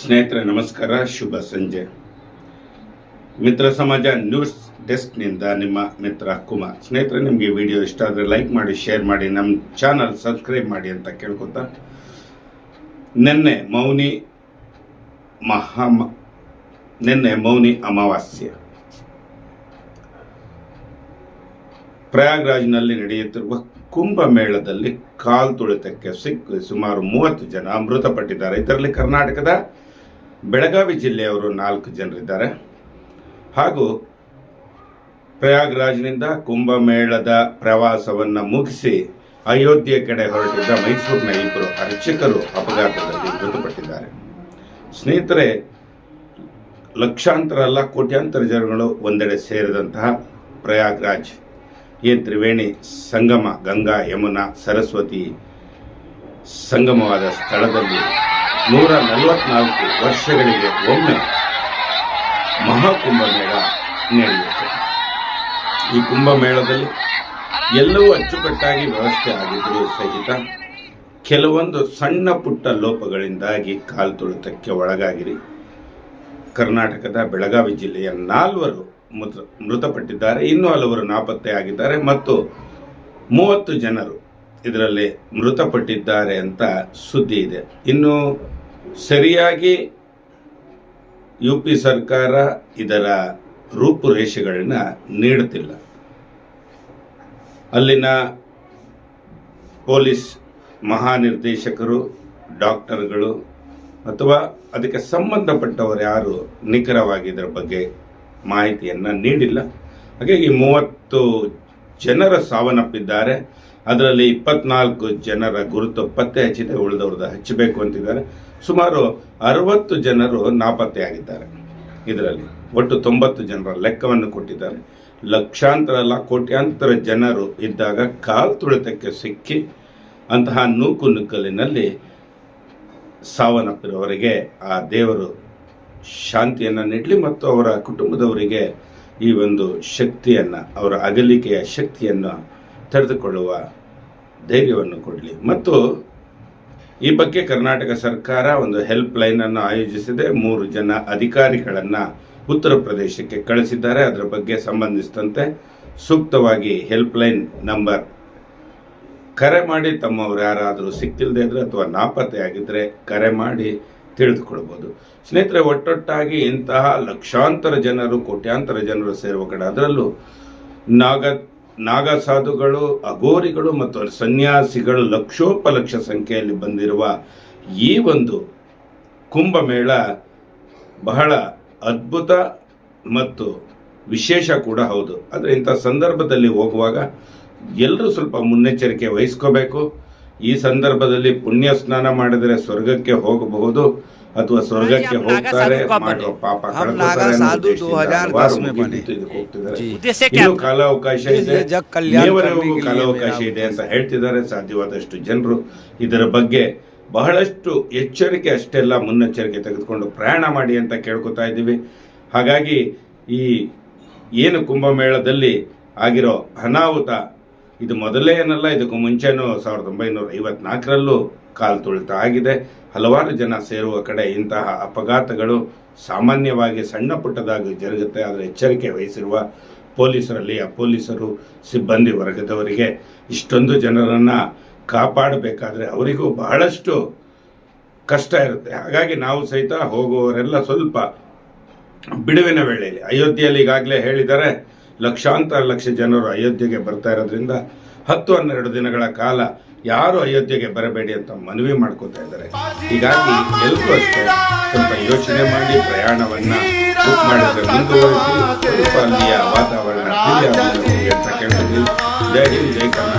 ಸ್ನೇಹಿತರೆ, ನಮಸ್ಕಾರ, ಶುಭ ಸಂಜೆ. ಮಿತ್ರ ಸಮಾಜ ನ್ಯೂಸ್ ಡೆಸ್ಕ್ನಿಂದ ನಿಮ್ಮ ಮಿತ್ರ ಕುಮಾರ್. ಸ್ನೇಹಿತರೆ, ನಿಮಗೆ ವಿಡಿಯೋ ಇಷ್ಟ ಆದರೆ ಲೈಕ್ ಮಾಡಿ, ಶೇರ್ ಮಾಡಿ ನಮ್ಮ ಚಾನಲ್ ಸಬ್ಸ್ಕ್ರೈಬ್ ಮಾಡಿ ಅಂತ ಕೇಳ್ಕೊತಾ. ನಿನ್ನೆ ಮೌನಿ ಮಹಾ ನಿನ್ನೆ ಮೌನಿ ಅಮಾವಾಸ್ಯೆ. ಪ್ರಯಾಗ್ರಾಜ್ನಲ್ಲಿ ನಡೆಯುತ್ತಿರುವ ಕುಂಭಮೇಳದಲ್ಲಿ ಕಾಲ್ ತುಳಿತಕ್ಕೆ ಸಿಕ್ಕಿ ಸುಮಾರು ಮೂವತ್ತು ಜನ ಮೃತಪಟ್ಟಿದ್ದಾರೆ. ಇದರಲ್ಲಿ ಕರ್ನಾಟಕದ ಬೆಳಗಾವಿ ಜಿಲ್ಲೆಯವರು ನಾಲ್ಕು ಜನರಿದ್ದಾರೆ. ಹಾಗೂ ಪ್ರಯಾಗ್ರಾಜ್ನಿಂದ ಕುಂಭಮೇಳದ ಪ್ರವಾಸವನ್ನು ಮುಗಿಸಿ ಅಯೋಧ್ಯೆ ಕಡೆ ಹೊರಟಿದ್ದ ಮೈಸೂರಿನ ಇಬ್ಬರು ಅರ್ಚಕರು ಅಪಘಾತದಲ್ಲಿ ಮೃತಪಟ್ಟಿದ್ದಾರೆ. ಸ್ನೇಹಿತರೆ, ಲಕ್ಷಾಂತರ ಅಲ್ಲ ಕೋಟ್ಯಾಂತರ ಜನಗಳು ಒಂದೆಡೆ ಸೇರಿದಂತಹ ಪ್ರಯಾಗ್ರಾಜ್ ಏನ್ ತ್ರಿವೇಣಿ ಸಂಗಮ, ಗಂಗಾ, ಯಮುನಾ, ಸರಸ್ವತಿ ಸಂಗಮವಾದ ಸ್ಥಳದಲ್ಲಿ ನೂರ ನಲವತ್ನಾಲ್ಕು ವರ್ಷಗಳಿಗೆ ಒಮ್ಮೆ ಮಹಾಕುಂಭಮೇಳ ನಡೆಯುತ್ತೆ. ಈ ಕುಂಭಮೇಳದಲ್ಲಿ ಎಲ್ಲವೂ ಅಚ್ಚುಕಟ್ಟಾಗಿ ವ್ಯವಸ್ಥೆ ಆಗಿದ್ದರೂ ಸಹಿತ ಕೆಲವೊಂದು ಸಣ್ಣ ಪುಟ್ಟ ಲೋಪಗಳಿಂದಾಗಿ ಕಾಲು ತುಳಿತಕ್ಕೆ ಒಳಗಾಗಿರಿ. ಕರ್ನಾಟಕದ ಬೆಳಗಾವಿ ಜಿಲ್ಲೆಯ ನಾಲ್ವರು ಮೃತ, ಮೃತಪಟ್ಟಿದ್ದಾರೆ. ಇನ್ನೂ ಹಲವರು ನಾಪತ್ತೆಯಾಗಿದ್ದಾರೆ ಮತ್ತು ಮೂವತ್ತು ಜನರು ಇದರಲ್ಲಿ ಮೃತಪಟ್ಟಿದ್ದಾರೆ ಅಂತ ಸುದ್ದಿ ಇದೆ. ಇನ್ನು ಸರಿಯಾಗಿ ಯು ಪಿ ಸರ್ಕಾರ ಇದರ ರೂಪುರೇಷೆಗಳನ್ನು ನೀಡುತ್ತಿಲ್ಲ. ಅಲ್ಲಿನ ಪೊಲೀಸ್ ಮಹಾನಿರ್ದೇಶಕರು, ಡಾಕ್ಟರ್ಗಳು ಅಥವಾ ಅದಕ್ಕೆ ಸಂಬಂಧಪಟ್ಟವರು ಯಾರು ನಿಖರವಾಗಿ ಇದರ ಬಗ್ಗೆ ಮಾಹಿತಿಯನ್ನು ನೀಡಿಲ್ಲ. ಹಾಗಾಗಿ ಮೂವತ್ತು ಜನರ ಸಾವನ್ನಪ್ಪಿದ್ದಾರೆ. ಅದರಲ್ಲಿ ಇಪ್ಪತ್ನಾಲ್ಕು ಜನರ ಗುರುತು ಪತ್ತೆ ಹಚ್ಚಿದೆ, ಉಳಿದವ್ರದ್ದು ಹಚ್ಚಬೇಕು ಅಂತಿದ್ದಾರೆ. ಸುಮಾರು ಅರವತ್ತು ಜನರು ನಾಪತ್ತೆಯಾಗಿದ್ದಾರೆ ಇದರಲ್ಲಿ. ಒಟ್ಟು ತೊಂಬತ್ತು ಜನರ ಲೆಕ್ಕವನ್ನು ಕೊಟ್ಟಿದ್ದಾರೆ. ಲಕ್ಷಾಂತರ ಅಲ್ಲ, ಕೋಟ್ಯಾಂತರ ಜನರು ಇದ್ದಾಗ ಕಾಲು ತುಳಿತಕ್ಕೆ ಸಿಕ್ಕಿ ಅಂತಹ ನೂಕು ನುಗ್ಗಲಿನಲ್ಲಿ ಸಾವನ್ನಪ್ಪಿರುವವರಿಗೆ ಆ ದೇವರು ಶಾಂತಿಯನ್ನು ನೀಡಲಿ ಮತ್ತು ಅವರ ಕುಟುಂಬದವರಿಗೆ ಈ ಒಂದು ಶಕ್ತಿಯನ್ನು, ಅವರ ಅಗಲಿಕೆಯ ಶಕ್ತಿಯನ್ನು ತೆರೆದುಕೊಳ್ಳುವ ಧೈರ್ಯವನ್ನು ಕೊಡಲಿ. ಮತ್ತು ಈ ಬಗ್ಗೆ ಕರ್ನಾಟಕ ಸರ್ಕಾರ ಒಂದು ಹೆಲ್ಪ್ ಲೈನನ್ನು ಆಯೋಜಿಸಿದೆ. ಮೂರು ಜನ ಅಧಿಕಾರಿಗಳನ್ನು ಉತ್ತರ ಪ್ರದೇಶಕ್ಕೆ ಕಳಿಸಿದ್ದಾರೆ. ಅದರ ಬಗ್ಗೆ ಸಂಬಂಧಿಸಿದಂತೆ ಸೂಕ್ತವಾಗಿ ಹೆಲ್ಪ್ ಲೈನ್ ನಂಬರ್ ಕರೆ ಮಾಡಿ. ತಮ್ಮವ್ರು ಯಾರಾದರೂ ಸಿಕ್ಕಿಲ್ಲದೆ ಇದ್ರೆ ಅಥವಾ ನಾಪತ್ತೆ ಆಗಿದ್ದರೆ ಕರೆ ಮಾಡಿ. ತಿಳಿದುಕೊಳ್ಬೋದು ಸ್ನೇಹಿತರೆ, ಒಟ್ಟೊಟ್ಟಾಗಿ ಇಂತಹ ಲಕ್ಷಾಂತರ ಜನರು, ಕೋಟ್ಯಾಂತರ ಜನರು ಸೇರುವ ಕಡೆ, ಅದರಲ್ಲೂ ನಾಗ, ನಾಗಸಾಧುಗಳು, ಅಘೋರಿಗಳು ಮತ್ತು ಸನ್ಯಾಸಿಗಳು ಲಕ್ಷೋಪಲಕ್ಷ ಸಂಖ್ಯೆಯಲ್ಲಿ ಬಂದಿರುವ ಈ ಒಂದು ಕುಂಭಮೇಳ ಬಹಳ ಅದ್ಭುತ ಮತ್ತು ವಿಶೇಷ ಕೂಡ ಹೌದು. ಆದರೆ ಇಂಥ ಸಂದರ್ಭದಲ್ಲಿ ಹೋಗುವಾಗ ಎಲ್ಲರೂ ಸ್ವಲ್ಪ ಮುನ್ನೆಚ್ಚರಿಕೆ ವಹಿಸ್ಕೋಬೇಕು. ಈ ಸಂದರ್ಭದಲ್ಲಿ ಪುಣ್ಯ ಸ್ನಾನ ಮಾಡಿದರೆ ಸ್ವರ್ಗಕ್ಕೆ ಹೋಗಬಹುದು ಅಥವಾ ಸ್ವರ್ಗಕ್ಕೆ ಹೋಗ್ತಾರೆ ಪಾಪ ಕಾಲ ಕಾಲಾವಕಾಶ ಇದೆ. ಕಾಲಾವಕಾಶ ಇದೆ ಅಂತ ಹೇಳ್ತಿದ್ದಾರೆ. ಸಾಧ್ಯವಾದಷ್ಟು ಜನರು ಇದರ ಬಗ್ಗೆ ಬಹಳಷ್ಟು ಎಚ್ಚರಿಕೆ ಅಷ್ಟೆಲ್ಲ ಮುನ್ನೆಚ್ಚರಿಕೆ ತೆಗೆದುಕೊಂಡು ಪ್ರಯಾಣ ಮಾಡಿ ಅಂತ ಕೇಳ್ಕೊತಾ ಇದ್ದೀವಿ. ಹಾಗಾಗಿ ಈ ಏನು ಕುಂಭಮೇಳದಲ್ಲಿ ಆಗಿರೋ ಅನಾಹುತ ಇದು ಮೊದಲೇ ಏನಲ್ಲ, ಇದಕ್ಕೂ ಮುಂಚೆನೂ ಸಾವಿರದ ಒಂಬೈನೂರ ಐವತ್ನಾಲ್ಕರಲ್ಲೂ ಕಾಲು ತುಳಿತಾ ಆಗಿದೆ. ಹಲವಾರು ಜನ ಸೇರುವ ಕಡೆ ಇಂತಹ ಅಪಘಾತಗಳು ಸಾಮಾನ್ಯವಾಗಿ ಸಣ್ಣ ಪುಟ್ಟದಾಗಿ ಜರುಗುತ್ತೆ. ಆದರೆ ಎಚ್ಚರಿಕೆ ವಹಿಸಿರುವ ಪೊಲೀಸರಲ್ಲಿ, ಆ ಪೊಲೀಸರು ಸಿಬ್ಬಂದಿ ವರ್ಗದವರಿಗೆ ಇಷ್ಟೊಂದು ಜನರನ್ನು ಕಾಪಾಡಬೇಕಾದ್ರೆ ಅವರಿಗೂ ಬಹಳಷ್ಟು ಕಷ್ಟ ಇರುತ್ತೆ. ಹಾಗಾಗಿ ನಾವು ಸಹಿತ ಹೋಗುವವರೆಲ್ಲ ಸ್ವಲ್ಪ ಬಿಡುವಿನ ವೇಳೆಯಲ್ಲಿ, ಅಯೋಧ್ಯೆಯಲ್ಲಿ ಈಗಾಗಲೇ ಹೇಳಿದ್ದಾರೆ ಲಕ್ಷಾಂತರ ಲಕ್ಷ ಜನರು ಅಯೋಧ್ಯೆಗೆ ಬರ್ತಾ ಇರೋದ್ರಿಂದ ಹತ್ತು ಹನ್ನೆರಡು ದಿನಗಳ ಕಾಲ ಯಾರು ಅಯೋಧ್ಯೆಗೆ ಬರಬೇಡಿ ಅಂತ ಮನವಿ ಮಾಡ್ಕೋತಾ ಇದ್ದಾರೆ. ಹೀಗಾಗಿ ಎಲ್ಲರೂ ಅಷ್ಟೇ ಸ್ವಲ್ಪ ಯೋಚನೆ ಮಾಡಿ ಪ್ರಯಾಣವನ್ನ ಬುಕ್ ಮಾಡಿದ್ರೆ ಮುಂದುವರಿಸಿ ಅಲ್ಲಿಯ ವಾತಾವರಣ ಅಂತ ಜೈ ಹಿಂದ್, ಜೈ ಕರ್ನಾಟಕ.